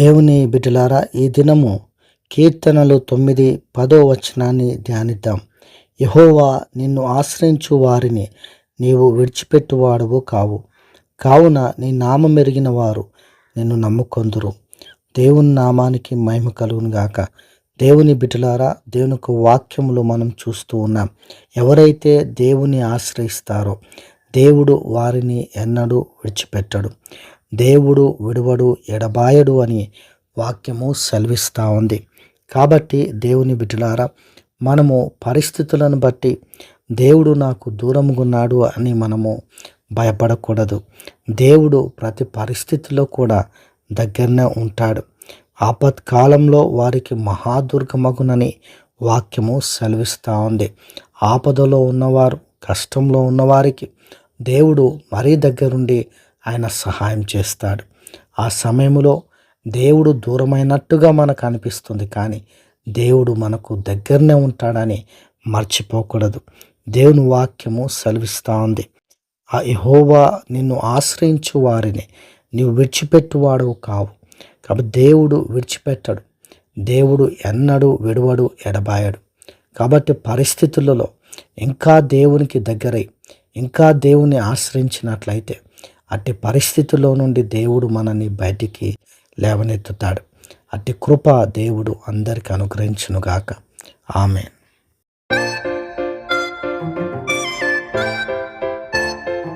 దేవుని బిడ్డలారా ఈ దినము కీర్తనలు తొమ్మిది పదో వచనాన్ని ధ్యానిద్దాం. యహోవా నిన్ను ఆశ్రయించు వారిని నీవు విడిచిపెట్టువాడవు కావు. కావున నీ నామం మెరిగిన వారు నిన్ను నమ్ముకొందురు. దేవుని నామానికి మహిమ కలుగునుగాక దేవుని బిడ్డలారా దేవునికి వాక్యములు మనం చూస్తూ ఉన్నాం. ఎవరైతే దేవుని ఆశ్రయిస్తారో దేవుడు వారిని ఎన్నడూ విడిచిపెట్టడు. దేవుడు విడువడు ఎడబాయడు అని వాక్యము సెలవిస్తూ ఉంది. కాబట్టి దేవుని బిడ్డలారా మనము పరిస్థితులను బట్టి దేవుడు నాకు దూరముగున్నాడు అని మనము భయపడకూడదు. దేవుడు ప్రతి పరిస్థితిలో కూడా దగ్గరనే ఉంటాడు. ఆపత్కాలంలో వారికి మహాదుర్గమగునని వాక్యము సెలవిస్తూ ఉంది. ఆపదలో ఉన్నవారు కష్టంలో ఉన్నవారికి దేవుడు మరీ దగ్గరుండి ఆయన సహాయం చేస్తాడు. ఆ సమయంలో దేవుడు దూరమైనట్టుగా మనకు అనిపిస్తుంది. కానీ దేవుడు మనకు దగ్గరనే ఉంటాడని మర్చిపోకూడదు. దేవుని వాక్యము సెలవిస్తూ ఉంది. ఆ యహోవా నిన్ను ఆశ్రయించు వారిని నీవు విడిచిపెట్టువాడు కావు. కాబట్టి దేవుడు విడిచిపెట్టడు. దేవుడు ఎన్నడూ విడవడు ఎడబాయడు. కాబట్టి పరిస్థితులలో ఇంకా దేవునికి దగ్గరై ఇంకా దేవుని ఆశ్రయించినట్లయితే అట్టి పరిస్థితుల్లో నుండి దేవుడు మనల్ని బయటికి లేవనెత్తుతాడు. అట్టి కృప దేవుడు అందరికి అనుగ్రహించునుగాక. ఆమె